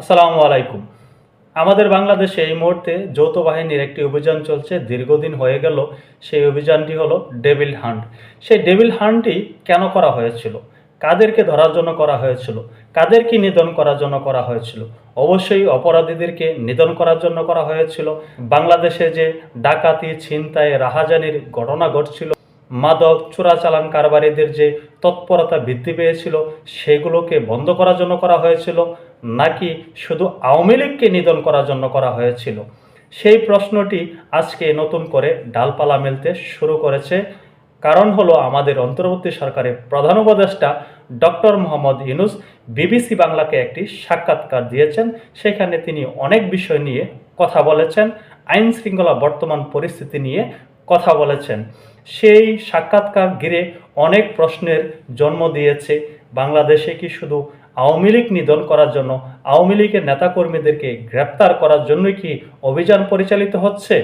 আসসালামু আলাইকুম। আমাদের বাংলাদেশে এই মুহূর্তে যৌথ বাহিনীর একটি অভিযান চলছে। দীর্ঘদিন হয়ে গেল, সেই অভিযানটি হলো ডেভিল হান্ট সেই ডেভিল হান্টটি কেন করা হয়েছিল? কাদেরকে ধরার জন্য করা হয়েছিল? কাদেরকে নিধন করার জন্য করা হয়েছিল? অবশ্যই অপরাধীদেরকে নিধন করার জন্য করা হয়েছিল। বাংলাদেশে যে ডাকাতি, ছিনতাই, রাহাজানির ঘটনা ঘটছিল, মাদক, চোরাচালান কারবারিদের যে তৎপরতা বৃদ্ধি পেয়েছিল, সেগুলোকে বন্ধ করার জন্য করা হয়েছিল। নাকি শুধু আওয়ামী লীগকে নিধন করার জন্য করা হয়েছিল? সেই প্রশ্নটি আজকে নতুন করে ডালপালা মেলতে শুরু করেছে। কারণ হলো আমাদের অন্তর্বর্তী সরকারের প্রধান উপদেষ্টা ডক্টর মোহাম্মদ ইউনুস বিবিসি বাংলাকে একটি সাক্ষাৎকার দিয়েছেন। সেখানে তিনি অনেক বিষয় নিয়ে কথা বলেছেন, আইন শৃঙ্খলা বর্তমান পরিস্থিতি নিয়ে কথা বলেছেন। সেই সাক্ষাৎকার ঘিরে অনেক প্রশ্নের জন্ম দিয়েছে। বাংলাদেশে কি শুধু আওয়ামী লীগ নিধন করার জন্য, আওয়ামী লীগের নেতাকর্মীদেরকে গ্রেপ্তার করার জন্যই কি অভিযান পরিচালিত হচ্ছে?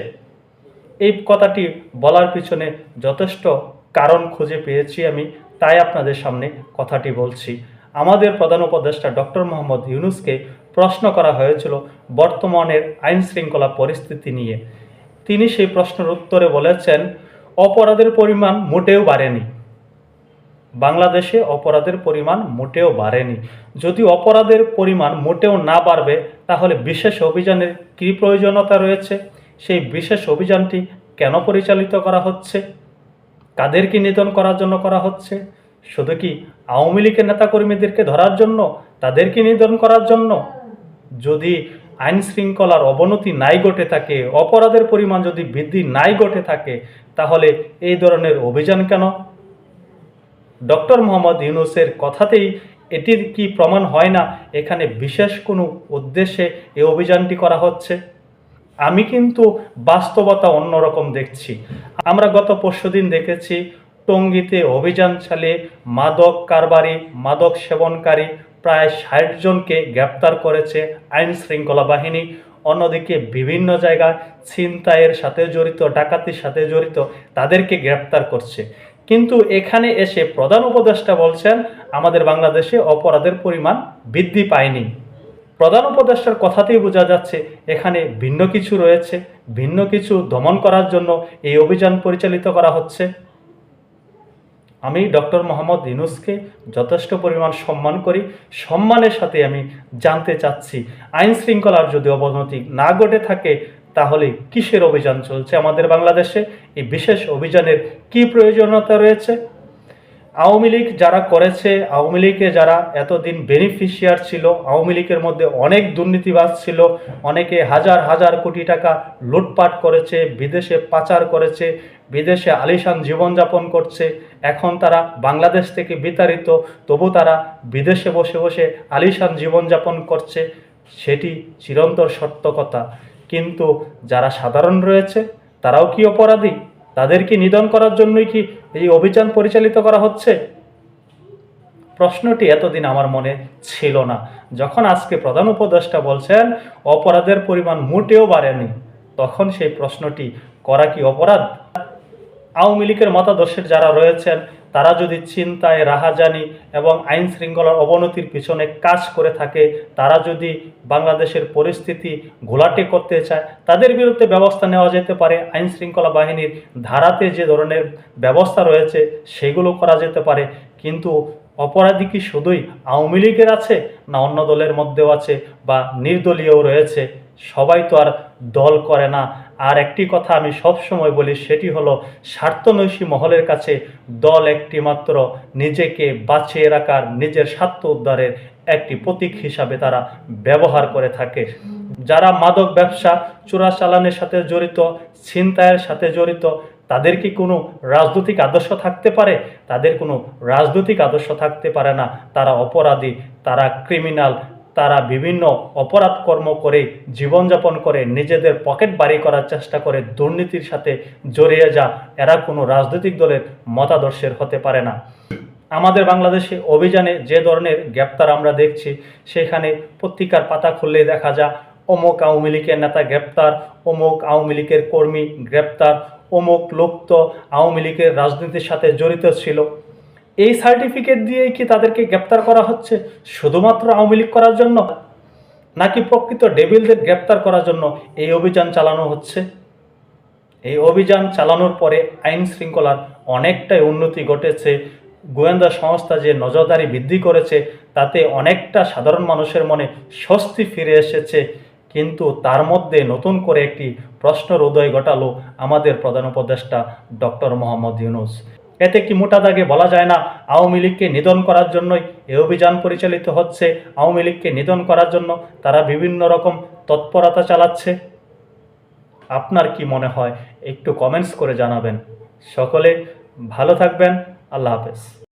এই কথাটি বলার পিছনে যথেষ্ট কারণ খুঁজে পেয়েছি আমি, তাই আপনাদের সামনে কথাটি বলছি। আমাদের প্রধান উপদেষ্টা ডক্টর মোহাম্মদ ইউনুসকে প্রশ্ন করা হয়েছিল বর্তমানের আইন শৃঙ্খলা পরিস্থিতি নিয়ে। তিনি সেই প্রশ্নের উত্তরে বলেছেন, অপরাধের পরিমাণ মোটেও বাড়েনি। বাংলাদেশে অপরাধের পরিমাণ মোটেও বাড়েনি। যদি অপরাধের পরিমাণ মোটেও না বাড়বে, তাহলে বিশেষ অভিযানের কী প্রয়োজনীয়তা রয়েছে? সেই বিশেষ অভিযানটি কেন পরিচালিত করা হচ্ছে? কাদেরকে নিধন করার জন্য করা হচ্ছে? শুধু কি আওয়ামী লীগের নেতাকর্মীদেরকে ধরার জন্য? তাদেরকে নিধন করার জন্য? যদি আইন শৃঙ্খলার অবনতি নাই ঘটে থাকে, অপরাধের পরিমাণ যদি বৃদ্ধি নাই ঘটে থাকে, তাহলে এই ধরনের অভিযান কেন ডক্টর মোহাম্মদ ইউনুসের কথাতেই এটির কি প্রমাণ হয় না? এখানে বিশেষ কোনো উদ্দেশ্যে এই অভিযানটি করা হচ্ছে? আমি কিন্তু বাস্তবতা অন্যরকম দেখছি। আমরা গত পরশুদিন দেখেছি, টঙ্গীতে অভিযান চালিয়ে মাদক কারবারি, মাদক সেবনকারী প্রায় ষাট জনকে গ্রেপ্তার করেছে আইন শৃঙ্খলা বাহিনী। অন্যদিকে বিভিন্ন জায়গায় ছিনতাইয়ের সাথে জড়িত, ডাকাতির সাথে জড়িত তাদেরকে গ্রেপ্তার করছে। কিন্তু এখানে এসে প্রধান উপদেষ্টা বলছেন, আমাদের বাংলাদেশে অপরাধের পরিমাণ বৃদ্ধি পায়নি। প্রধান উপদেষ্টার কথাতেই বোঝা যাচ্ছে, এখানে ভিন্ন কিছু রয়েছে, ভিন্ন কিছু দমন করার জন্য এই অভিযান পরিচালিত করা হচ্ছে। আমি ডক্টর মোহাম্মদ ইনুসকে যথেষ্ট পরিমাণ সম্মান করি। সম্মানের সাথে আমি জানতে চাচ্ছি, আইন শৃঙ্খলার যদি অবনতি না ঘটে থাকে তাহলে কিসের অভিযান চলছে আমাদের বাংলাদেশে? এই বিশেষ অভিযানের কি প্রয়োজনীয়তা রয়েছে? আওয়ামী লীগ যারা করেছে, আওয়ামী লীগে যারা এতদিন বেনিফিশিয়ার ছিল, আওয়ামী লীগের মধ্যে অনেক দুর্নীতিবাজ ছিল, অনেকে হাজার হাজার কোটি টাকা লুটপাট করেছে, বিদেশে পাচার করেছে, বিদেশে আলিশান জীবনযাপন করছে, এখন তারা বাংলাদেশ থেকে বিতাড়িত, তবু তারা বিদেশে বসে বসে আলিশান জীবনযাপন করছে, সেটি চিরন্তর সত্য কথা। কিন্তু যারা সাধারণ রয়েছে, তারাও কি অপরাধী? তাদেরকে নিধন করার জন্যই কি এই অভিযান পরিচালিত করা হচ্ছে? প্রশ্নটি এতদিন আমার মনে ছিল না। যখন আজকে প্রধান উপদেষ্টা বলছেন, অপরাধের পরিমাণ মোটেও বাড়েনি, তখন সেই প্রশ্নটি, করা কি অপরাধ? আওয়ামী লীগের মতাদর্শের যারা রয়েছেন তারা যদি চিন্তায় রাহাজানি এবং আইন শৃঙ্খলার অবনতির পিছনে কাজ করে থাকে, তারা যদি বাংলাদেশের পরিস্থিতি ঘোলাটে করতে চায়, তাদের বিরুদ্ধে ব্যবস্থা নেওয়া যেতে পারে। আইন শৃঙ্খলা বাহিনীর ধারাতে যে ধরনের ব্যবস্থা রয়েছে, সেগুলো করা যেতে পারে। কিন্তু অপরাধী কি শুধুই আওয়ামী লীগের আছে না অন্য দলের মধ্যেও আছে বা নির্দলীয়ও রয়েছে? সবাই তো আর দল করে না। আর একটি কথা আমি সব সময় বলি, সেটি হলো স্বার্থনৈশী মহলের কাছে দল একটি মাত্র, নিজেকে বাঁচিয়ে রাখার নিজের স্বার্থ উদ্ধারের একটি প্রতীক হিসাবে তারা ব্যবহার করে থাকে। যারা মাদক ব্যবসা, চোরাচালানের সাথে জড়িত, ছিনতাইয়ের সাথে জড়িত, তাদের কি কোনো রাজনৈতিক আদর্শ থাকতে পারে? তাদের কোনো রাজনৈতিক আদর্শ থাকতে পারে না। তারা অপরাধী, তারা ক্রিমিনাল তারা বিভিন্ন অপরাধ কর্ম করে, জীবনযাপন করে, নিজেদের পকেট বাড়ি করার চেষ্টা করে, দুর্নীতির সাথে জড়িয়ে যা, এরা কোনো রাজনৈতিক দলের মতাদর্শের হতে পারে না। আমাদের বাংলাদেশে অভিযানে যে ধরনের গ্রেপ্তার আমরা দেখছি, সেখানে পত্রিকার পাতা খুললেই দেখা যায়, অমুক আওয়ামী লীগের নেতা গ্রেপ্তার, অমুক আওয়ামী লীগের কর্মী গ্রেপ্তার, অমুক লোক তো আওয়ামী লীগের রাজনীতির সাথে জড়িত ছিল। এই সার্টিফিকেট দিয়েই কি তাদেরকে গ্রেপ্তার করা হচ্ছে শুধুমাত্র আওয়ামী লীগ করার জন্য? নাকি প্রকৃত ডেভিলদের গ্রেপ্তার করার জন্য এই অভিযান চালানো হচ্ছে? এই অভিযান চালানোর পরে আইন শৃঙ্খলার অনেকটাই উন্নতি ঘটেছে। গোয়েন্দা সংস্থা যে নজরদারি বৃদ্ধি করেছে, তাতে অনেকটা সাধারণ মানুষের মনে স্বস্তি ফিরে এসেছে। কিন্তু তার মধ্যে নতুন করে একটি প্রশ্নের উদয় ঘটালো আমাদের প্রধান উপদেষ্টা ডক্টর মোহাম্মদ ইউনুস। এতে কি মোটা দাগে বলা যায় না? আওয়ামী লীগকে নিধন করার জন্যই এ অভিযান পরিচালিত হচ্ছে। আওয়ামী লীগকে নিধন করার জন্য তারা বিভিন্ন রকম তৎপরতা চালাচ্ছে। আপনার কি মনে হয়? একটু কমেন্টস করে জানাবেন। সকলে ভালো থাকবেন। আল্লাহ হাফেজ।